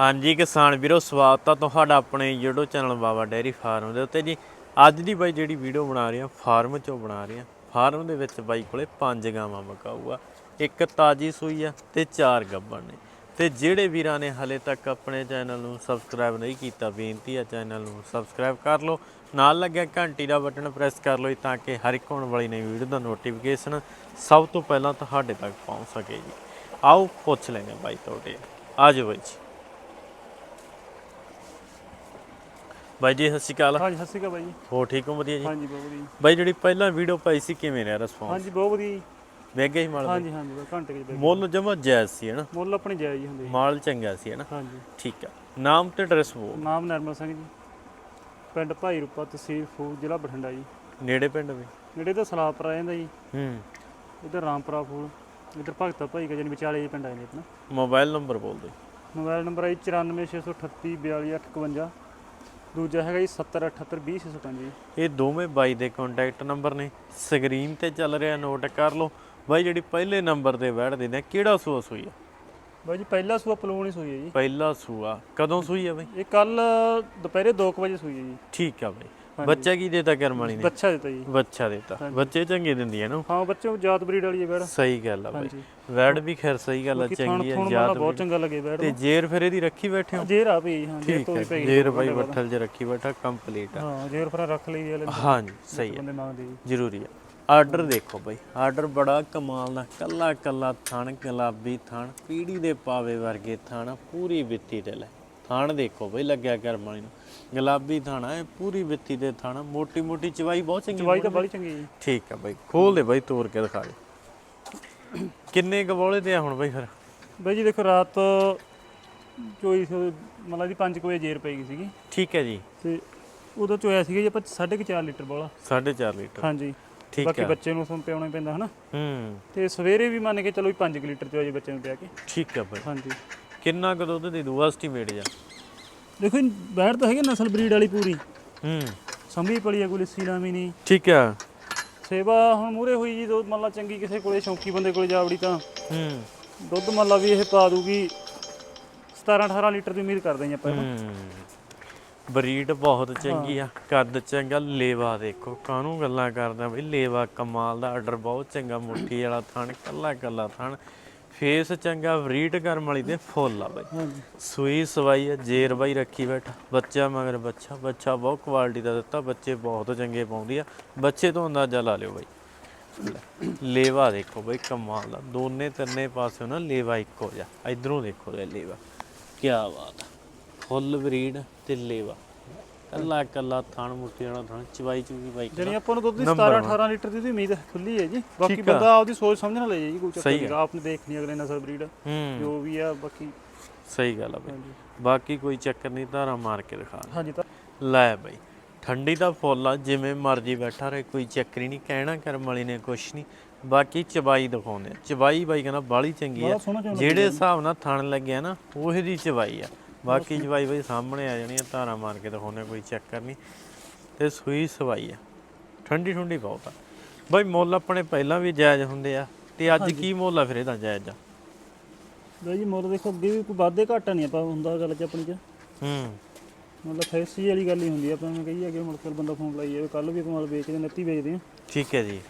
ਹਾਂਜੀ ਕਿਸਾਨ ਵੀਰੋ, ਸਵਾਗਤ ਆ ਤੁਹਾਡਾ ਆਪਣੇ YouTube channel Baba dairy farm ਦੇ ਉੱਤੇ ਜੀ। ਅੱਜ ਦੀ ਬਾਈ ਜਿਹੜੀ ਵੀਡੀਓ ਬਣਾ ਰਹੇ ਆ, ਫਾਰਮ ਚੋਂ ਬਣਾ ਰਹੇ ਆ। ਫਾਰਮ ਦੇ ਵਿੱਚ ਬਾਈ ਕੋਲੇ ਪੰਜ ਗਾਵਾਂ ਮਕਾਊ ਆ ਇੱਕ ਤਾਜੀ ਸੂਈ ਆ ਤੇ ਚਾਰ ਗੱਬਣ ਨੇ। ਤੇ ਜਿਹੜੇ ਵੀਰਾਂ ਨੇ ਹਲੇ ਤੱਕ ਆਪਣੇ ਚੈਨਲ ਨੂੰ ਸਬਸਕ੍ਰਾਈਬ ਨਹੀਂ ਕੀਤਾ, ਬੇਨਤੀ ਆ ਚੈਨਲ ਨੂੰ ਸਬਸਕ੍ਰਾਈਬ ਕਰ ਲਓ। ਨਾਲ ਲੱਗਿਆ ਘੰਟੀ ਦਾ ਬਟਨ ਪ੍ਰੈਸ ਕਰ ਲਓ ਜੀ, ਤਾਂ ਕਿ ਹਰ ਇੱਕ ਆਉਣ ਵਾਲੀ ਨਵੀਂ ਵੀਡੀਓ ਦਾ ਨੋਟੀਫਿਕੇਸ਼ਨ ਸਭ ਤੋਂ ਪਹਿਲਾਂ ਤੁਹਾਡੇ ਤੱਕ ਪਹੁੰਚ ਸਕੇ ਜੀ। ਆਓ ਪੁੱਛ ਲੈਂਦੇ ਹਾਂ ਬਾਈ ਤੁਹਾਡੇ। ਆ ਜਾਓ ਬਾਈ ਜੀ। ਬਾਈ ਜੀ ਸਤਿ ਸ਼੍ਰੀ ਅਕਾਲ। ਹਾਂਜੀ ਸਤਿ ਸ਼੍ਰੀ ਅਕਾਲ ਬਾਈ ਜੀ। ਹੋਰ ਠੀਕ ਹੋ ਵਧੀਆ ਜੀ? ਹਾਂਜੀ ਬਹੁਤ ਵਧੀਆ ਜੀ। ਬਾਈ ਜਿਹੜੀ ਪਹਿਲਾਂ ਵੀਡੀਓ ਪਾਈ ਸੀ ਕਿਵੇਂ ਰਿਹਾ ਰਿਸਪੌਂਸ ਹਾਂਜੀ ਬਹੁਤ ਵਧੀਆ ਜੀ। ਵੇਗੇ ਹੀ ਮਾਲ ਹਾਂਜੀ ਹਾਂਜੀ ਬਸ ਘੰਟੇ ਦੇ ਮੁੱਲ ਜਮਾ ਜਾਇਜ਼ ਸੀ ਹਨਾ? ਮੁੱਲ ਆਪਣੀ ਜਾਇਜ਼ ਹੀ ਹੁੰਦੇ ਜੀ। ਮਾਲ ਚੰਗਾ ਸੀ ਹਨਾ? ਹਾਂਜੀ। ਠੀਕ ਆ। ਨਾਮ ਤੇ ਐਡਰੈਸ ਬੋਲ। ਨਾਮ ਨਰਮਲ ਸਿੰਘ ਜੀ। ਪਿੰਡ ਭਾਈ ਰੂਪਾ ਤਹਿਸੀਲ ਫੂਲ ਜ਼ਿਲ੍ਹਾ ਬਠਿੰਡਾ ਜੀ। ਨੇੜੇ ਪਿੰਡ ਵੀ? ਨੇੜੇ ਤਾਂ ਸਲਾਪੁਰ ਜਾਂਦਾ ਜੀ। ਹੂੰ। ਇੱਧਰ ਰਾਮਪੁਰਾ ਫੂਲ ਇੱਧਰ ਭਗਤਾ ਭਾਈ ਕਾ ਜਾਨੀ ਵਿਚਾਲੇ ਜੀ ਪਿੰਡ ਆ ਜਾਂਦੇ ਆਪਣਾ। ਮੋਬਾਈਲ ਨੰਬਰ ਬੋਲ ਦਿਓ। ਮੋਬਾਈਲ ਨੰਬਰ ਹੈ 9468342851 ਦੂਜਾ ਹੈਗਾ ਜੀ 70782065 ਜੀ ਇਹ ਦੋਵੇਂ ਬਾਈ ਦੇ ਕੰਟੈਕਟ ਨੰਬਰ ਨੇ। ਸਕਰੀਨ ਤੇ ਚੱਲ ਰਿਹਾ ਨੋਟ ਕਰ ਲਓ। ਬਾਈ ਜਿਹੜੀ ਪਹਿਲੇ ਨੰਬਰ ਤੇ ਬੈਠਦੇ ਨੇ ਕਿਹੜਾ ਸੂਆ ਸੂਈ ਆ? ਬਾਈ ਜੀ ਪਹਿਲਾ ਸੂਆ ਪਲੂਣ ਹੀ ਸੂਈ ਹੈ ਜੀ। ਪਹਿਲਾ ਸੂਆ। ਕਦੋਂ ਸੂਈ ਆ ਬਾਈ? ਇਹ ਕੱਲ ਦੁਪਹਿਰੇ 2 ਵਜੇ ਸੂਈ ਹੈ ਜੀ। ਠੀਕ ਆ ਬਾਈ। ਬੱਚਾ ਕੀ ਦੇਤਾ ਕਰਮਾਲੀ ਨੇ? ਬੱਚਾ ਦਿੱਤਾ ਜੀ। ਬੱਚਾ ਦੇਤਾ। ਬੱਚੇ ਚੰਗੇ ਦਿੰਦੀ ਆ ਨਾ ਹਾਂ ਬੱਚੇ ਜਾਤ ਬਰੀਡ ਵਾਲੀ ਹੈ ਬੈੜ। ਸਹੀ ਗੱਲ ਆ ਬਾਈ। ਵੈੜ ਵੀ ਖੈਰ ਸਹੀ ਗੱਲ ਆ ਚੰਗੀ ਥਣ ਯਾਦ ਬਹੁਤ ਚੰਗਾ ਲੱਗੇ ਬੈੜ ਤੇ ਜੇਰ ਫਿਰ ਇਹਦੀ ਰੱਖੀ ਬੈਠੇ ਹੋ? ਜੇਰ ਆ ਪਈ ਹਾਂ ਜੇਰ ਤੋਂ ਹੈ ਵੀ ਪਈ ਜੇਰ ਬਾਈ ਬੱਠਲ 'ਚ ਰੱਖੀ ਬੈਠਾ ਕੰਪਲੀਟ ਆ। ਹਾਂ ਜੇਰ ਫਿਰ ਰੱਖ ਲਈ ਵਾਲੇ ਹਾਂਜੀ ਸਹੀ ਹੈ ਜੀ ਜ਼ਰੂਰੀ ਆ। ਆਰਡਰ ਦੇਖੋ ਬਾਈ। ਆਰਡਰ ਬੜਾ ਕਮਾਲ ਦਾ ਕੱਲਾ ਕੱਲਾ ਥਣ ਗੁਲਾਬੀ ਥਣ ਪੀੜੀ ਦੇ ਪਾਵੇ ਵਰਗੇ ਥਣ ਪੂਰੀ ਵਿੱਤੀ ਤੇ ਲੈ। ਥਣ ਦੇਖੋ ਬਾਈ ਲੱਗਿਆ ਕਰਮਾਲੀ ਨੂੰ। ਗੁਲਾਬੀ ਥਾਣਾ ਹੈ ਪੂਰੀ ਵਿੱਤੀ ਦੇ ਥਣ ਮੋਟੀ ਮੋਟੀ ਚਵਾਈ ਬਹੁਤ ਚੰਗੀ ਚਵਾਈ ਤਾਂ ਬੜੀ ਚੰਗੀ ਜੀ। ਠੀਕ ਆ ਬਾਈ ਖੋਲ ਦੇ ਬਾਈ ਤੋੜ ਕੇ ਦਿਖਾ ਦੇ। ਕਿੰਨੇ ਗਬੋਲੇ ਤੇ ਆ ਹੁਣ ਬਾਈ ਫਿਰ? ਬਾਈ ਜੀ ਦੇਖੋ ਰਾਤ ਚੋਈ ਸੀ- ਮਤਲਬ ਦੀ 5 ਵਜੇ ਜੇਰ ਪਈ ਗਈ ਸੀਗੀ। ਠੀਕ ਹੈ ਜੀ। ਤੇ ਉਦੋਂ ਚੋਇਆ ਸੀਗਾ ਜੀ ਆਪਾਂ 4.5 ਲੀਟਰ ਵਾਲਾ 4.5 ਲੀਟਰ। ਹਾਂਜੀ। ਠੀਕ ਬਾਕੀ ਆ। ਬੱਚੇ ਨੂੰ ਸੁਣ ਪਿਆਉਣਾ ਹੀ ਪੈਂਦਾ ਹਨਾ? ਹੂੰ। ਤੇ ਸਵੇਰੇ ਵੀ ਮੰਨ ਕੇ ਚਲੋ 5 ਲੀਟਰ ਚੋਇਆ ਜੀ ਬੱਚੇ ਨੂੰ ਪਿਆ ਕੇ। ਠੀਕ ਆ ਬਾਈ। ਹਾਂਜੀ। ਕਿੰਨਾ ਕੁ ਦੁੱਧ ਦੇ ਦੂ ਐਸਟੀਮੇਟ ਜਾ? ਦੇਖੋ ਬੈੜ ਤਾਂ ਹੈਗੀ ਨਸਲ ਬਰੀਡ ਵਾਲੀ ਪੂਰੀ। ਹੂੰ। ਸੰਭੀ ਪਲੀ ਆ ਕੋਈ ਲੱਸੀ ਲਾਮੀ ਨਹੀਂ। ਠੀਕ ਆ। ਸੇਵਾ ਹੁਣ ਮੂਰੇ ਹੋਈ ਜੀ ਦੋ ਮੰਨ ਲਾ ਚੰਗੀ ਕਿਸੇ ਕੋਲੇ ਸ਼ੌਂਕੀ ਬੰਦੇ ਕੋਲੇ ਜਾਵੜੀ ਤਾਂ। ਹੂੰ। ਦੁੱਧ ਮੰਨ ਲਾ ਵੀ ਇਹ ਪਾ ਦੂਗੀ 17 18 ਲੀਟਰ ਦੀ ਉਮੀਦ ਕਰਦੇ ਹਾਂ ਆਪਾਂ ਇਹਨੂੰ। ਹੂੰ। ਬਰੀਡ ਬਹੁਤ ਚੰਗੀ ਆ ਕੱਦ ਚੰਗਾ ਲੇਵਾ ਦੇਖੋ ਕਾਹਨੂੰ ਗੱਲਾਂ ਕਰਦਾ ਬਈ ਲੇਵਾ ਕਮਾਲ ਦਾ ਆਰਡਰ ਬਹੁਤ ਚੰਗਾ ਮੁੱਠੀ ਵਾਲਾ ਥਣ ਕੱਲਾ ਕੱਲਾ ਥਣ। ਫੇਸ ਚੰਗਾ ਬਰੀਡ ਕਰਮ ਵਾਲੀ ਦੇ ਫੁੱਲ ਆ ਬਈ। ਸੂਈ ਸਵਾਈ ਆ ਜੇਰ ਬਾਈ ਰੱਖੀ ਬੈਠਾ। ਬੱਚਾ ਮਗਰ ਬੱਚਾ ਬੱਚਾ ਬਹੁਤ ਕੁਆਲਿਟੀ ਦਾ ਦਿੱਤਾ ਬੱਚੇ ਬਹੁਤ ਚੰਗੇ ਪਾਉਂਦੀ ਆ। ਬੱਚੇ ਤੋਂ ਅੰਦਾਜ਼ਾ ਲਾ ਲਿਓ ਬਾਈ। ਲੇਵਾ ਦੇਖੋ ਬਈ ਕਮਾਲ ਦਾ ਦੋਨੇ ਤਿੰਨੇ ਪਾਸੇ ਨਾ ਲੇਵਾ ਇੱਕੋ ਜਿਹਾ। ਇਧਰੋਂ ਦੇਖੋ ਲੇਵਾ। ਕੀ ਬਾਤ ਫੁੱਲ ਬਰੀਡ ਤੇ ਲੇਵਾ। ਕੱਲਾ ਕੱਲਾ ਥਣ ਮੁੱਠੀ ਵਾਲਾ ਥਣ ਚਵਾਈ ਚੂਗੀ ਬਾਈ ਜਣੀ ਆਪਾਂ ਨੂੰ ਦੁੱਧ ਦੀ ਨੰਬਰ 17 18 ਲੀਟਰ ਦੀ ਉਮੀਦ ਖੁੱਲੀ ਹੈ ਜੀ। ਬਾਕੀ। ਬੰਦਾ ਆਪਦੀ ਸੋਚ ਸਮਝ ਨਾਲ ਲੈ ਜਾਏ ਜੀ ਕੋਈ ਚੱਕਰ ਨਹੀਂ ਆਪਨੇ ਦੇਖਣੀ ਅਗਲੇ ਨਸਲ ਬਰੀਡ। ਹੂੰ। ਜੋ ਵੀ ਆ ਬਾਕੀ ਸਹੀ ਗੱਲ ਆ ਬਈ। ਬਾਕੀ ਕੋਈ ਚੱਕਰ ਨਹੀਂ ਧਾਰਾ ਮਾਰ ਕੇ ਦਿਖਾ ਹਾਂਜੀ ਤਾਂ ਲੈ ਬਈ ਠੰਡੀ ਦਾ ਫੁੱਲ ਆ ਜਿਵੇਂ ਮਰਜ਼ੀ ਬੈਠਾ ਰਹੇ ਕੋਈ ਚੱਕਰ ਨਹੀਂ ਕਹਿਣਾ ਕਰਮ ਵਾਲੀ ਨੇ ਕੁਛ ਨਹੀਂ। ਬਾਕੀ ਚਬਾਈ ਦਿਖਾਉਂਦੇ ਆ। ਚਬਾਈ ਬਾਈ ਕਹਿੰਦਾ ਬਾਲੀ ਚੰਗੀ ਆ। ਜਿਹੜੇ ਹਿਸਾਬ ਨਾਲ ਥਣ ਲੱਗਿਆ ਨਾ ਉਹੀ ਦੀ ਚਬਾਈ ਆ। ਬਾਕੀ ਚਬਾਈ ਬਈ ਸਾਹਮਣੇ ਆ ਜਾਣੀ ਆ ਧਾਰਾ ਮਾਰ ਕੇ ਦਿਖਾਉਂਦੇ ਆ, ਕੋਈ ਚੱਕਰ ਨਹੀਂ। ਤੇ ਸੂਈ ਸਵਾਈ ਆ। ਠੰਡੀ ਠੰਡੀ ਬਹੁਤ ਆ। ਬਈ ਮੁੱਲ ਆਪਣੇ ਪਹਿਲਾਂ ਵੀ ਜਾਇਜ਼ ਹੁੰਦੇ ਆ ਤੇ ਅੱਜ ਕੀ ਮੁੱਲ ਆ ਫਿਰ ਇਹਦਾ ਜਾਇਜ਼? ਆ ਬਾਈ ਜੀ ਮੁੱਲ ਦੇਖੋ ਅੱਗੇ ਵੀ ਕੋਈ ਵਾਧੇ ਘਾਟਾ ਨਹੀਂ ਆਪਾਂ ਹੁੰਦਾ ਗੱਲ ਚ ਆਪਣੀ ਚ। ਹੂੰ। ਮਤਲਬ ਫੈਸੀ ਵਾਲੀ ਗੱਲ ਹੀ ਹੁੰਦੀ ਆ ਆਪਾਂ ਨੂੰ ਕਹੀ ਅੱਗੇ ਮੁੜ ਕੇ ਬੰਦਾ ਫੋਨ ਲਾਈ ਜਾਵੇ ਕੱਲ ਵੀ ਆਪਾਂ ਮਾਲ ਵੇਚਦੇ ਨੱਤੀ ਵੇਚਦੇ ਆ। ਠੀਕ ਹੈ ਜੀ।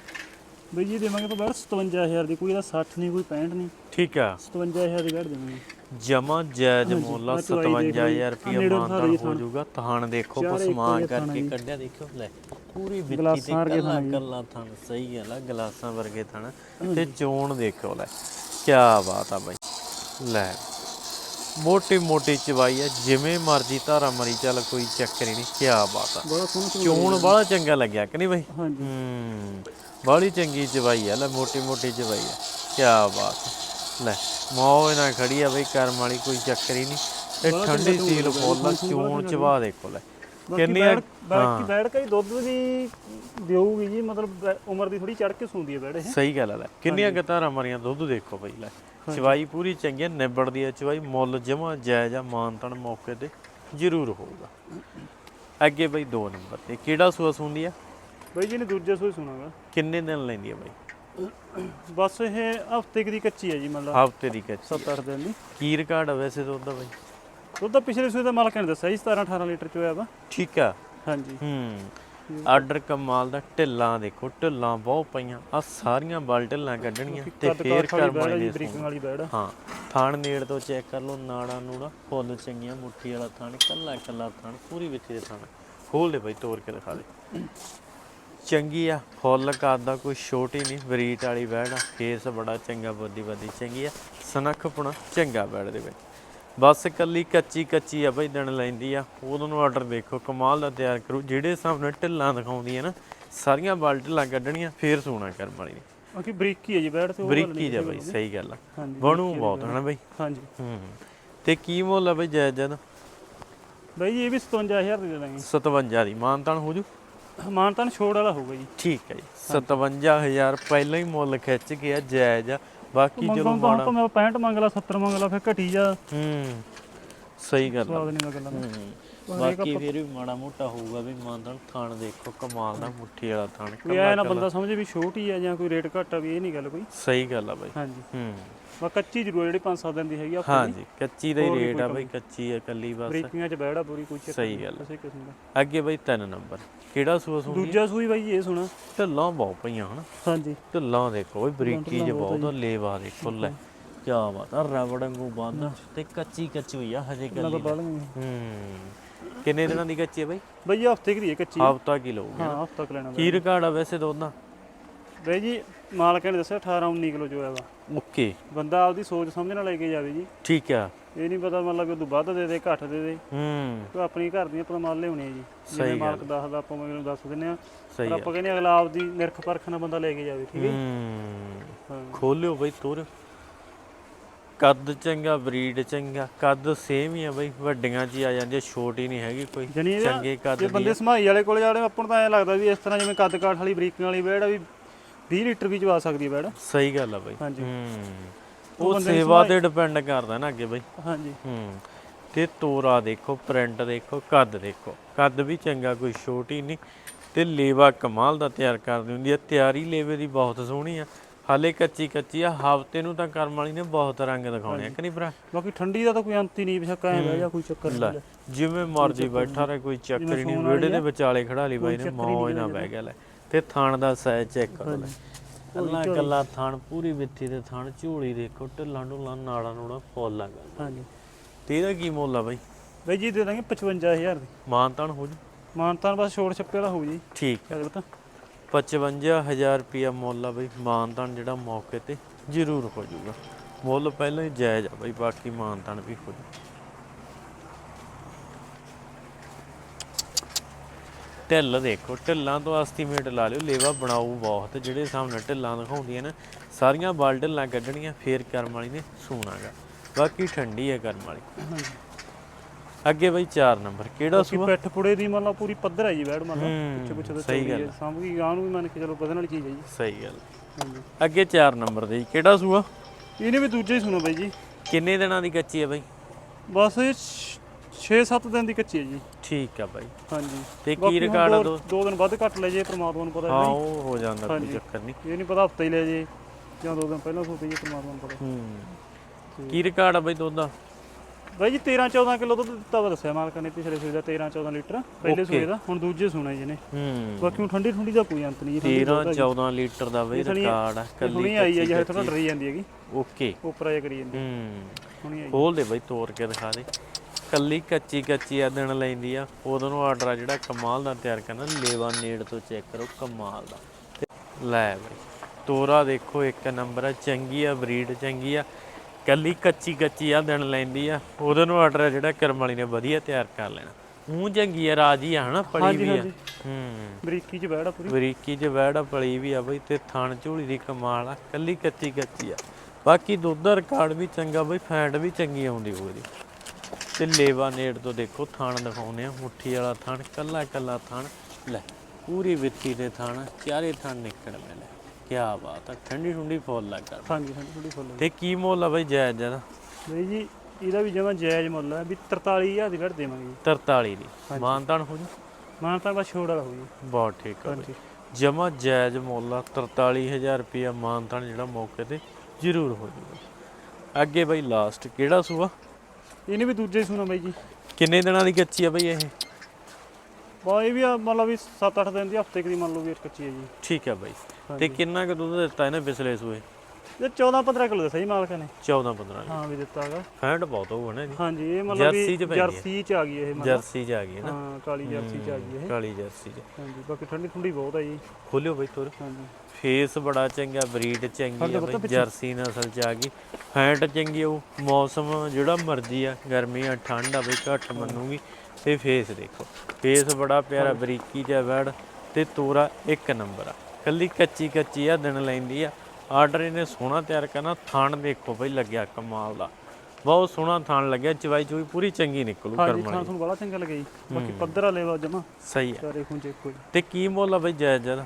ਬਈ ਜੀ ਦੇਵਾਂਗੇ ਆਪਾਂ ਬੈਠ 57000 ਦੀ ਕੋਈ ਇਹਦਾ 60 ਨਹੀਂ ਕੋਈ 65 ਨਹੀਂ। ਠੀਕ ਆ। 57000 ਦੀ ਬੈਠ ਦੇਵਾਂਗੇ ਜਮਾ ਜਾਇਜ਼ ਮੁੱਲ ਆ ਆਹ ਚਵਾਈ ਦੇਖ ਲਓ 57000 ਰੁਪਏ ਸਾਰੇ ਹੋ ਜਾਊਗਾ। ਥਾਣ। ਦੇਖੋ ਥਾਣ ਕਰਕੇ ਜੀ। ਕੱਢਿਆ ਦੇਖੋ ਲੈ ਪੂਰੀ ਵਿੱਤੀ ਤੇ ਕੱਲਾ ਥਾਣ ਜੀ। ਕੱਲਾ ਥਣ ਸਹੀ ਗੱਲ ਆ ਗਲਾਸਾਂ ਵਰਗੇ ਥਣ। ਤੇ ਚੋਣ ਦੇਖੋ ਲੈ ਕੀ ਬਾਤ ਆ ਬਾਈ। ਲੈ ਮੋਟੀ ਮੋਟੀ ਚਵਾਈ ਆ ਜਿਵੇਂ ਮਰਜ਼ੀ ਧਾਰਾ ਮਰੀ ਚੱਲ ਕੋਈ ਚੱਕਰ ਨਹੀਂ ਕੀ ਬਾਤ ਆ। ਚੋਣ ਬੜਾ ਚੰਗਾ ਲੱਗਿਆ ਕਿ ਨਹੀਂ ਬਾਈ? ਹਾਂਜੀ। ਹੂੰ ਬੜੀ ਚੰਗੀ ਚਵਾਈ ਆ ਲੈ ਮੋਟੀ ਮੋਟੀ ਚਵਾਈ ਆ ਕੀ ਬਾਤ। ਆ। ਲੈ ਮੌ ਇਹਨਾਂ ਖੜੀ ਆ ਬਈ ਕਰਮ ਵਾਲੀ ਕੋਈ ਚੱਕਰ ਹੀ ਨਹੀਂ। ਤੇ ਠੰਡੀ ਸੀਲ ਫੁੱਲ ਚੋਣ ਚਵਾ ਦੇਖੋ ਲੈ ਕਿੰਨੀ ਬਾਕੀ ਬੈੜ ਕੇ ਦੁੱਧ ਵੀ ਦੇਊਗੀ ਜੀ ਮਤਲਬ ਉਮਰ ਦੀ ਥੋੜੀ ਚੜ ਕੇ ਸੂੰਦੀ ਹੈ ਬੈੜ ਇਹ। ਸਹੀ ਗੱਲ ਆ ਲੈ। ਕਿੰਨੀਆਂ ਗਤਾਰਾਂ ਮਰੀਆਂ ਦੁੱਧ ਦੇਖੋ ਬਈ ਲੈ। ਚਵਾਈ ਪੂਰੀ ਚੰਗੀ ਨਿਬੜਦੀ ਆ ਚਵਾਈ ਮੁੱਲ ਜਮਾ ਜਾਇਜ਼ ਆ ਮਾਨਤਨ ਮੌਕੇ ਤੇ ਜ਼ਰੂਰ ਹੋਊਗਾ। ਅੱਗੇ ਬਈ 2 ਨੰਬਰ ਤੇ ਕਿਹੜਾ ਸੂਆ ਸੁੰਦੀ ਆ? ਬਾਈ ਜੀ ਨੇ ਦੂਜੇ ਸੋਈ ਸੁਣਾਗਾ। ਕਿੰਨੇ ਦਿਨ ਲੈਂਦੀ ਆ ਬਈ? ਬਸ ਇਹ ਹਫ਼ਤੇ ਦੀ ਕੱਚੀ ਹੈ ਜੀ ਮਤਲਬ। ਹਫ਼ਤੇ ਦੀ ਕੱਚੀ 7-8 ਦਿਨ ਦੀ। ਕੀ ਰਿਕਾਰਡ ਆ ਵੈਸੇ ਦੁੱਧ ਦਾ ਬਈ? ਦੁੱਧ ਤਾਂ ਪਿਛਲੇ ਸੂਏ ਦਾ ਮਾਲਕ ਨੇ ਦੱਸਿਆ ਜੀ 17 18 ਲੀਟਰ ਚ ਹੋਇਆ ਵਾ। ਠੀਕ ਆ। ਹਾਂਜੀ। ਹੂੰ। ਆਰਡਰ ਕਮਾਲ ਦਾ ਢਿੱਲਾਂ ਦੇਖੋ ਢਿੱਲਾਂ ਬਹੁਤ ਪਈਆਂ। ਆ ਸਾਰੀਆਂ ਬਲ ਢਿੱਲਾਂ ਕੱਢਣੀਆਂ ਤੇ ਫੇਰ ਕਾਰ ਕਰਮ ਦੇ ਬਰੀਕਿੰਗ ਵਾਲੀ ਬੈੜ। ਹਾਂ ਥਾਣ ਨੇੜ ਤੋਂ ਚੈੱਕ ਕਰ ਲਓ ਨਾੜਾ ਨੂੜਾ ਫੁੱਲ ਚੰਗੀਆਂ ਮੁੱਠੀ ਵਾਲਾ ਥਾਣ ਕੱਲਾ ਕੱਲਾ ਥਾਣ ਪੂਰੀ ਵਿੱਚ ਦੇ ਥਾਣ। ਖੋਲ ਦੇ ਬਾਈ ਤੋੜ ਕੇ ਦਿਖਾ ਦੇ। ਚੰਗੀ ਆ ਫੁੱਲ ਕਰਦਾ ਕੋਈ ਛੋਟੀ ਨਹੀਂ ਬਰੀਟ ਵਾਲੀ ਬੈੜ ਆ ਫੇਸ ਬੜਾ ਚੰਗਾ ਬੋਦੀ ਬਦੀ ਚੰਗੀ ਆ ਸਨਖਪਣਾ ਚੰਗਾ ਬੈੜ ਦੇ ਵਿੱਚ। ਬਸ ਕੱਲੀ ਕੱਚੀ ਕੱਚੀ ਆ ਬਈ ਦਿਨ ਲੈਂਦੀ ਆ ਉਦੋਂ ਨੂੰ ਆਰਡਰ ਦੇਖੋ ਕਮਾਲ ਦਾ ਤਿਆਰ ਕਰੂ ਜਿਹੜੇ ਹਿਸਾਬ ਨਾਲ ਢਿੱਲਾਂ ਦਿਖਾਉਂਦੀ ਆ ਨਾ ਸਾਰੀਆਂ ਬਲ ਢਿੱਲਾਂ ਕੱਢਣੀਆਂ ਫੇਰ ਸੋਨਾ ਕਰਮ ਵਾਲੀ ਨੇ ਬਾਕੀ ਬਰੀਕੀ ਹੈ ਜੀ ਬੈੜ ਤੇ ਉਹ ਬਰੀਕੀ ਜਾ ਬਈ ਸਹੀ ਗੱਲ ਆ। ਬਣੂ ਬਹੁਤ ਹਨਾ ਬਈ। ਹਾਂਜੀ। ਹੂੰ ਤੇ ਕੀ ਮੁੱਲ ਆ ਬਈ ਜਾਇਜ਼ ਜਦ ਬਾਈ ਇਹ ਵੀ 57000 ਦੇ ਦੇ ਦਾਂਗੇ। 57 ਦੀ ਮਾਨਤਾਨ ਹੋ ਜੂ? ਮਾਨਤਾਨ ਛੋੜ ਵਾਲਾ ਹੋਊਗਾ ਜੀ। ਠੀਕ ਹੈ ਜੀ। 57000 ਪਹਿਲਾਂ ਹੀ ਮੁੱਲ ਖਿੱਚ ਗਿਆ ਜਾਇਜ਼ ਆ। ਬਾਕੀ ਚਲੋ ਮੰਗਾਂ ਤਾਂ ਮੈਂ 65 ਮੰਗ ਲਾ 70 ਮੰਗ ਲਾ ਫਿਰ ਘਟੀ ਜਾ। ਹੂੰ ਸਹੀ ਗੱਲ ਸਵਾਦ ਨਹੀਂ ਬਾਕੀ ਫਿਰ ਵੀ ਮਾੜਾ ਮੋਟਾ ਹੋਊਗਾ ਵੀ ਮਾਨਤਾਨ ਥਾਣ ਦੇਖੋ ਕਮਾਲ ਦਾ ਮੁੱਠੀ ਵਾਲਾ ਥਾਣ ਕੱਲਾ ਐ ਨਾ। ਬੰਦਾ ਸਮਝੇ ਵੀ ਛੋਟੀ ਆ ਜਾਂ ਕੋਈ ਰੇਟ ਘੱਟ ਆ ਵੀ ਇਹ ਨਹੀਂ ਗੱਲ ਕੋਈ। ਸਹੀ ਗੱਲ ਆ ਬਾਈ। ਹਾਂਜੀ। ਹੂੰ। ਬਾ ਕੱਚੀ ਜ਼ਰੂਰ ਜਿਹੜੀ 5-7 ਦਿਨ ਦੀ ਹੈਗੀ ਆ ਹਾਂ ਜੀ ਕੱਚੀ ਦਾ ਹੀ ਰੇਟ ਆ ਕੋਈ ਬਾਈ ਕੱਚੀ ਆ ਕੱਲੀ ਬਸ। ਬਰੀਕੀਆਂ ਚ ਬੈੜਾ ਪੂਰੀ ਕੋਈ ਚੱਕਰ ਸਹੀ ਗੱਲ ਅੱਗੇ ਬਾਈ ਤਿੰਨ ਨੰਬਰ। ਕਿਹੜਾ ਸੂਆ ਸੁਣੀ ਦੂਜਾ ਸੂਈ ਬਾਈ ਇਹ ਸੁਣਾ ਢੱਲਾਂ ਬਹੁਤ ਪਈਆਂ ਹਨ। ਹਾਂਜੀ। ਢੱਲਾਂ ਦੇਖੋ ਓਏ ਬਰੀਕੀ ਚ ਬਹੁਤ ਲੇਵਾ ਦੇਖੋ ਲੈ ਕੀ ਬਾਤ ਆ ਰਬੜ ਵਾਂਗੂ ਬੰਦ ਤੇ ਕੱਚੀ ਕੱਚੀ ਹੋਈ ਆ ਹਜੇ ਨਹੀਂ। ਹੂੰ। ਕਿੰਨੇ ਦਿਨਾਂ ਦੀ ਕੱਚੀ ਹੈ ਬਾਈ? ਬਾਈ ਹਫ਼ਤੇ ਦੀ ਹੈ ਕੱਚੀ। ਹਫਤਾ ਕੀ ਲਊਗੀ ਹਾਂ ਹਫਤਾ ਲੈਣਾ ਕੀ ਰਿਕਾਰਡ ਆ ਵੈਸੇ ਦੋਨਾਂ। ਬਾਈ ਜੀ ਮਾਲਕ ਨੇ ਦੱਸਿਆ 18 19 ਕਿਲੋ ਜੋ ਹੈਗਾ। ਓਕੇ। ਬੰਦਾ ਆਪਦੀ ਸੋਚ ਸਮਝ ਨਾਲ ਲੈ ਕੇ ਜਾਵੇ ਜੀ। ਠੀਕ ਆ। ਇਹ ਨਹੀਂ ਪਤਾ ਮਤਲਬ ਕਿ ਉਦੋਂ ਵੱਧ ਦੇ ਦੇ ਘੱਟ ਦੇ ਦੇ। ਹੂੰ। ਉਹ ਆਪਣੀ ਘਰ ਦੀਆਂ ਆਪਣਾ ਮਾਲ ਲਿਆਉਣੇ ਆ ਜੀ। ਜਿਵੇਂ ਮਾਲਕ ਦੱਸਦਾ ਆਪਾਂ ਮੈਨੂੰ ਦੱਸ ਦਿੰਨੇ ਆ। ਸਹੀ ਪਰ ਆਪਾਂ ਕਹਿੰਦੇ ਅਗਲਾ ਆਪਦੀ ਨਿਰਖ ਪਰਖ ਨਾਲ ਬੰਦਾ ਲੈ ਕੇ ਜਾਵੇ ਠੀਕ ਹੈ ਜੀ? ਹੂੰ। ਖੋਲਿਓ ਬਈ ਤੋਰ। ਕੱਦ ਚੰਗਾ ਬਰੀਡ ਚੰਗਾ। ਕੱਦ ਸੇਮ ਹੀ ਆ ਬਈ। ਵੱਡੀਆਂ ਚ ਹੀ ਆ ਜਾਂਦੀ ਛੋਟੀ ਨਹੀਂ ਹੈਗੀ ਕੋਈ। ਚੰਗੇ ਕੱਦ ਜੇ ਦੀ ਬੰਦੇ ਸਮਾਈ ਵਾਲੇ ਕੋਲ ਜਾਣੇ ਆਪਾਂ ਨੂੰ ਤਾਂ ਐ ਲੱਗਦਾ ਵੀ ਇਸ ਤਰ੍ਹਾਂ ਜਿਵੇਂ ਕੱਦ ਕਾਠ ਵਾਲੀ ਬਰੀਕਾਂ ਵਾਲੀ ਬੈੜ ਆ ਵੀ 20 ਲੀਟਰ ਵੀ ਚਵਾ ਸਕਦੀ ਹੈ ਬੈੜ ਸਹੀ ਗੱਲ ਆ ਬਈ। ਹਾਂਜੀ। ਉਹ ਸੇਵਾ ਤੇ ਡਿਪੈਂਡ ਕਰਦਾ ਨਾ ਅੱਗੇ ਬਈ। ਹਾਂਜੀ। ਹੂੰ। ਤੇ ਤੋਰਾ ਦੇਖੋ ਪ੍ਰਿੰਟ ਦੇਖੋ ਕੱਦ ਦੇਖੋ। ਕੱਦ ਵੀ ਚੰਗਾ ਕੋਈ ਛੋਟੀ ਨਹੀਂ। ਤੇ ਲੇਵਾ ਕਮਾਲ ਦਾ ਤਿਆਰ ਕਰਦੀ ਹੁੰਦੀ ਹੈ ਤਿਆਰੀ ਲੇਵੇ ਦੀ ਬਹੁਤ ਸੋਹਣੀ ਆ। ਹਾਲੇ ਕੱਚੀ ਕੱਚੀ ਆ। ਹਫ਼ਤੇ ਨੂੰ ਤਾਂ ਕਰਮ ਵਾਲੀ ਨੇ ਬਹੁਤ ਰੰਗ ਦਿਖਾਉਣੇ ਆ ਕਿ ਨਹੀਂ ਭਰਾ? ਬਾਕੀ ਠੰਡੀ ਦਾ ਤਾਂ ਕੋਈ ਅੰਤ ਹੀ ਨਹੀਂ ਬਿਸ਼ੱਕ ਐ ਜਾ ਕੋਈ ਚੱਕਰ ਨਹੀਂ ਜਿਵੇਂ ਮਰਜ਼ੀ ਬੈਠਾ ਰਹੇ ਕੋਈ ਚੱਕਰ ਹੀ ਨਹੀਂ। ਵਿਹੜੇ ਦੇ ਵਿਚਾਲੇ ਖੜਾ ਲਈ ਬਾਈ ਨੇ ਮੌਜ ਨਾ ਬਹਿ ਗਿਆ ਲੈ। ਤੇ ਥਾਣ ਦਾ ਸਾਈਜ਼ ਚੈੱਕ ਕਰੋ ਲੈ ਕੱਲਾ ਕੱਲਾ ਥਾਣ ਪੂਰੀ ਵਿੱਥੀ ਦੇ ਥਾਣ ਝੋਲੀ ਦੇਖੋ ਢਿੱਲਾਂ ਢੁੱਲਾਂ ਨਾੜਾ ਨੂੜਾ ਫੁੱਲ ਲੱਗਾ ਹਾਂਜੀ। ਤੇ ਇਹਦਾ ਕੀ ਮੁੱਲ ਆ ਬਾਈ? ਬਾਈ ਜੀ ਦੇ ਦਾਂਗੇ 55000 ਦੀ। ਮਾਨਤਾਨ ਹੋ ਜੂ? ਮਾਨਤਾਨ ਬਸ ਛੋੜ ਛੱਪੇ ਵਾਲਾ ਹੋਊ ਜੀ ਠੀਕ ਕਿਆ ਪਤਾ 55000 ਰੁਪਿਆ ਮੁੱਲ ਆ ਬਈ ਮਾਨਤਾਨ ਜਿਹੜਾ ਮੌਕੇ ਤੇ ਜ਼ਰੂਰ ਹੋ ਜਾਊਗਾ ਮੁੱਲ ਪਹਿਲਾਂ ਹੀ ਜਾਇਜ਼ ਆ ਬਈ ਬਾਕੀ ਮਾਨਤਾਨ ਵੀ ਹੋ ਜੂ। ਢਿੱਲ ਦੇਖੋ ਢਿੱਲਾਂ ਤੋਂ ਐਸਟੀਮੇਟ ਲਾ ਲਿਓ ਲੇਵਾ ਬਣਾਊ ਬਹੁਤ ਜਿਹੜੇ ਸਾਹਮਣੇ ਢਿੱਲਾਂ ਦਿਖਾਉਂਦੀਆਂ ਨੇ ਸਾਰੀਆਂ ਬਲ ਢਿੱਲਾਂ ਕੱਢਣੀਆਂ ਫੇਰ ਕਰਮ ਵਾਲੀ ਨੇ ਸੂਣਾਗਾ ਬਾਕੀ ਠੰਡੀ ਹੈ ਕਰਮ ਵਾਲੀ। ਅੱਗੇ ਬਈ 4 ਨੰਬਰ ਕਿਹੜਾ ਸੂਆ? ਪਿੱਠ ਪੁੜੇ ਦੀ ਮਤਲਬ ਪੂਰੀ ਪੱਧਰ ਹੈ ਜੀ ਬੈੜ ਮਤਲਬ ਪਿੱਛੇ ਪਿੱਛੇ ਤੋਂ ਸਹੀ ਗੱਲ ਸਾਂਭ ਗਈ ਗਾਂ ਨੂੰ ਵੀ ਮੰਨ ਕੇ ਚਲੋ ਵਧਣ ਵਾਲੀ ਚੀਜ਼ ਹੈ ਜੀ। ਸਹੀ ਗੱਲ। ਅੱਗੇ 4 ਨੰਬਰ ਦੇ ਜੀ, ਕਿਹੜਾ ਸੂਆ? ਇਹਨੇ ਵੀ ਦੂਜਾ ਹੀ ਸੁਣੋ ਬਾਈ ਜੀ। ਕਿੰਨੇ ਦਿਨਾਂ ਦੀ ਕੱਚੀ ਹੈ ਬਈ? ਬਸ 6-7 ਦਿਨ ਦੀ ਕੱਚੀ ਹੈ ਜੀ। ਠੀਕ ਆ ਬਾਈ। ਹਾਂਜੀ। ਤੇ ਕੀ ਬਾਕੀ ਹੁਣ ਆ ਦੋ- ਦੋ? ਦੋ ਦਿਨ ਵੱਧ ਘੱਟ ਲੈ ਜੇ ਪ੍ਰਮਾਤਮਾ ਨੂੰ ਪਤਾ ਹਾਂ ਹੈ ਉਹ ਹੋ ਜਾਂਦਾ ਕੋਈ ਹਾਂਜੀ। ਚੱਕਰ ਨਹੀਂ। ਇਹ ਨਹੀਂ ਪਤਾ ਹਫਤਾ ਹੀ ਲੈ ਜੇ ਜਾਂ ਦੋ ਦਿਨ ਪਹਿਲਾਂ ਸੋਤੇ ਜੀ ਪ੍ਰਮਾਤਮਾ ਨੂੰ ਪਤਾ। ਹੂੰ। ਕੀ ਰਿਕਾਰਡ ਆ ਬਈ ਦੁੱਧ ਦਾ ਬਾਈ ਜੀ 13-14 ਕਿਲੋ ਦੁੱਧ ਦਿੱਤਾ ਵਾ ਦੱਸਿਆ ਮਾਲਕਾਂ ਨੇ ਪਿਛਲੇ ਸੂਏ ਦਾ 13-14 ਲੀਟਰ ਪਹਿਲੇ Okay. ਸੂਏ ਦਾ ਹੁਣ ਦੂਜੇ ਸੂਣਾ ਜੀ ਨੇ। ਹੂੰ। ਬਾਕੀ ਹੁਣ ਠੰਡੀ ਠੰਡੀ ਦਾ ਕੋਈ ਅੰਤ ਨਹੀਂ ਜੀ, ਠੰਡੀ 13 14 ਲੀਟਰ ਦਾ ਬਈ ਰਿਕਾਰਡ ਆ ਕੱਲੀ ਹੁਣੀ ਆਈ ਹੈ ਜੀ ਥੋੜਾ ਡਰੀ ਜਾਂਦੀ ਹੈਗੀ। ਓਕੇ। ਉੱਪਰ ਆਇਆ ਕਰੀ ਜਾਂਦੀ। ਹੂੰ। ਹੁਣੀ ਆਈ। ਖੋਲ ਦੇ ਬਈ ਤੋੜ ਕੇ ਦਿਖਾ ਦੇ। ਕੱਲੀ ਕੱਚੀ ਕੱਚੀ ਆ ਦਿਨ ਲੈਂਦੀ ਆ। ਉਦੋਂ ਨੂੰ ਆਰਡਰ ਆ ਜਿਹੜਾ ਕਮਾਲ ਦਾ ਤਿਆਰ ਕਰਨਾ ਲੇਵਾ ਨੇੜ ਤੋਂ ਚੈੱਕ ਕਰੋ ਕਮਾਲ ਦਾ। ਲੈ ਬਈ ਤੋਰਾ ਦੇਖੋ ਇੱਕ ਨੰਬਰ ਆ ਚੰਗੀ ਆ ਬਰੀਡ ਚੰਗੀ ਆ। ਕੱਲੀ ਕੱਚੀ ਕੱਚੀ ਆ ਦਿਨ ਲੈਂਦੀ ਆ। ਉਦੋਂ ਨੂੰ ਆਰਡਰ ਆ ਜਿਹੜਾ ਕਰਮ ਵਾਲੀ ਨੇ ਵਧੀਆ ਤਿਆਰ ਕਰ ਲੈਣਾ। ਮੂੰਹ ਚੰਗੀ ਆ ਰਾਜੀ ਆ ਹਨਾ ਪੜੀ ਵੀ ਆ। ਹੂੰ। ਬਰੀਕੀ ਚ ਬੈੜਾ ਪੂਰੀ। ਬਰੀਕੀ ਚ ਵੈੜਾ ਪਲੀ ਵੀ ਆ ਬਈ ਤੇ ਥਣ ਝੋਲੀ ਦੀ ਕਮਾਲ ਆ ਕੱਲੀ ਕੱਚੀ ਕੱਚੀ ਆ। ਬਾਕੀ ਦੁੱਧ ਦਾ ਰਿਕਾਰਡ ਵੀ ਚੰਗਾ ਬਈ ਫੈਂਟ ਵੀ ਚੰਗੀ ਆਉਂਦੀ ਹੋਊਗੀ ਤੇ ਲੇਵਾ ਨੇੜ ਤੋਂ ਦੇਖੋ ਥਣ ਦਿਖਾਉਨੇ ਆ ਮੁੱਠੀ ਵਾਲਾ ਥਣ ਕੱਲਾ ਕੱਲਾ ਥਣ। ਲੈ ਪੂਰੀ ਵਿੱਥੀ ਦੇ ਥਣ ਚਾਰੇ ਥਣ ਨਿਕਲ ਲੈ ਕੀ ਬਾਤ ਆ ਠੰਡੀ ਠੰਡੀ ਫੁੱਲ ਲੱਗਾ ਹਾਂਜੀ ਹਾਂਜੀ ਥੋੜੀ ਫੁੱਲ ਤੇ ਕੀ ਮੁੱਲ ਆ ਬਈ ਜਾਇਜ਼ ਜਦਾ ਬਾਈ ਜੀ ਇਹਦਾ ਵੀ ਜਮਾ ਜਾਇਜ਼ ਮੁੱਲ ਹੈ ਵੀ 43000 ਦੀ ਘੱਟ ਦੇਵਾਂਗੇ। ਜੀ 43 ਦੀ ਮਾਨਤਾਨ ਹੋ ਜੂ? ਮਾਨ ਤਾਂ ਬਸ ਛੋੜ ਵਾਲਾ ਹੋਊ ਜੀ ਬਹੁਤ ਠੀਕ ਆ ਬਈ। ਹਾਂਜੀ। ਜਮਾ ਜਾਇਜ਼ ਮੁੱਲ ਆ 43000 ਰੁਪਿਆ ਮਾਨਤਾਨ ਜਿਹੜਾ ਮੌਕੇ ਤੇ ਜ਼ਰੂਰ ਹੋ ਜਾਊਗਾ ਅੱਗੇ ਬਈ ਲਾਸਟ ਕਿਹੜਾ ਸੂਆ? ਇਹਨੇ ਵੀ ਦੂਜੇ ਸੁਣਾ ਬਾਈ ਜੀ। ਕਿੰਨੇ ਦਿਨਾਂ ਦੀ ਕੱਚੀ ਆ ਬਈ ਇਹ? ਬਾ ਇਹ ਵੀ ਆ, ਲਓ ਵੀ 7-8 ਦਿਨ ਦੀ ਹਫ਼ਤੇ ਦੀ ਮੰਨ ਲਓ ਵੀ ਇਹ ਕੱਚੀ ਹੈ ਜੀ। ਠੀਕ ਹੈ ਬਾਈ। ਤੇ ਕਿੰਨਾ ਕੁ ਦੁੱਧ ਦਿੱਤਾ ਇਹਨੇ ਪਿਛਲੇ ਸੂਏ? ਇਹ 14-15 ਕਿਲੋ ਦੱਸਿਆ ਜੀ ਮਾਲਕ ਨੇ। 14 15 ਹਾਂ ਵੀ ਦਿੱਤਾ ਹੈਗਾ। ਫੈਂਟ ਬਹੁਤ ਹੋਊਗਾ ਨਾ ਇਹਦੀ। ਹਾਂਜੀ ਇਹ ਮਤਲਬ ਜਰਸੀ 'ਚ। ਜਰਸੀ ਚ ਆ ਗਈ ਇਹ ਮਤਲਬ। ਜਰਸੀ ਚ ਆ ਗਈ ਹੈ ਨਾ। ਹਾਂ ਕਾਲੀ ਜਰਸੀ ਚ ਆ ਗਈ ਇਹ। ਕਾਲੀ ਜਰਸੀ ਚ। ਹਾਂਜੀ ਬਾਕੀ ਠੰਡੀ ਠੰਡੀ ਬਹੁਤ ਆ ਜੀ। ਖੋਲਿਓ ਬਈ ਤੋਰ ਹਾਂਜੀ। ਫੇਸ ਬੜਾ ਚੰਗਾ ਬਰੀਡ ਚੰਗੀ ਆ ਬਈ ਜਰਸੀ ਨਸਲ ਚ ਆ ਗਈ। ਫੈਂਟ ਚੰਗੀ ਉਹ ਮੌਸਮ ਜਿਹੜਾ ਮਰਜ਼ੀ ਆ ਗਰਮੀ ਆ ਠੰਡ ਆ ਬਈ ਘੱਟ ਮੰਨੂਗੀ। ਤੇ ਫੇਸ ਦੇਖੋ ਫੇਸ ਬੜਾ ਪਿਆਰਾ ਬਰੀਕੀ ਜਿਹਾ ਵੜ ਤੇ ਤੋਰਾ ਇੱਕ ਨੰਬਰ ਆ। ਕੱਲੀ ਕੱਚੀ ਕੱਚੀ ਆ ਦਿਨ ਲੈਂਦੀ ਆ। ਆਰਡਰ ਇਹਨੇ ਸੋਹਣਾ ਤਿਆਰ ਕਰਨਾ ਥਣ ਦੇਖੋ ਬਈ ਲੱਗਿਆ ਕਮਾਲ ਦਾ। ਬਹੁਤ ਸੋਹਣਾ ਥਣ ਲੱਗਿਆ ਚਵਾਈ ਚੂਈ ਪੂਰੀ ਚੰਗੀ ਨਿਕਲੂ ਹਾਂਜੀ ਕਰਮ ਖਾਣ ਵਾਲੀ ਤੁਹਾਨੂੰ ਬੜਾ ਚੰਗਾ ਲੱਗਿਆ ਜੀ। ਬਾਕੀ ਪੱਧਰਾ ਲੈਵਾ ਜਮਾ। ਸਹੀ ਆ। ਚਾਰੇ ਖੁੰਝੇ ਕੋਈ ਤੇ ਕੀ ਮੁੱਲ ਆ ਬਈ ਜਾਇਜ਼ ਜਦਾ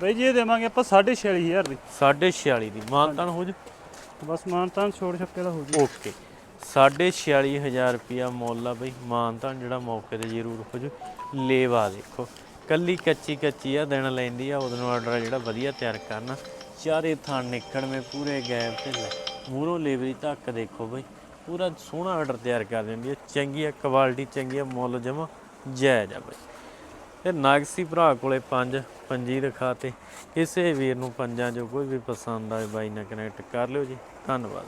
ਬਾਈ ਜੀ ਇਹ ਦੇਵਾਂਗੇ ਆਪਾਂ 46500 ਦੀ। 46 ਦੀ। ਮਾਨਤਾਨ ਹੋ ਜੂ। ਬਸ ਮਾਨਤਾਨ ਛੋੜ ਛੱਕੇ ਦਾ ਹੋ ਜੂ। ਓਕੇ। 46500 ਰੁਪਿਆ ਮੁੱਲ ਆ ਬਈ। ਮਾਨਤਾਨ ਜਿਹੜਾ ਮੌਕੇ ਤੇ ਜ਼ਰੂਰ ਹੋ ਜੂ। ਲੇਵਾ ਦੇਖੋ। ਕੱਲੀ ਕੱਚੀ ਕੱਚੀ ਆ ਦਿਨ ਲੈਂਦੀ ਆ ਉਹਦੇ ਆਰਡਰ ਜਿਹੜਾ ਵਧੀਆ ਤਿਆਰ ਕਰਨਾ। ਚਾਰੇ ਥਾਂ ਨਿਕਣ ਮੇ ਪੂਰੇ ਗੈਪ ਤੇ ਲੈ। ਮੂਰੋਂ ਲੇਵਰੀ ਤੱਕ ਦੇਖੋ ਬਈ। ਪੂਰਾ ਸੋਹਣਾ ਆਰਡਰ ਤਿਆਰ ਕਰ ਦਿੰਦੀ ਹੈ। ਚੰਗੀ ਆ ਕੁਆਲਿਟੀ ਚੰਗੀ ਆ ਮੁੱਲ ਜਮਾ। ਜਾਇਜ਼ ਆ ਬਈ। ਤੇ ਨਾਗਸੀ ਭਰਾ ਕੋਲੇ ਪੰਜ ਪੰਜੀ ਦਿਖਾਤੇ ਕਿਸੇ ਵੀਰ ਨੂੰ ਪੰਜਾਂ ਜੋ ਕੋਈ ਵੀ ਪਸੰਦ ਆਏ ਬਾਈ ਨਾਲ ਕਨੈਕਟ ਕਰ ਲਿਓ ਜੀ। ਧੰਨਵਾਦ।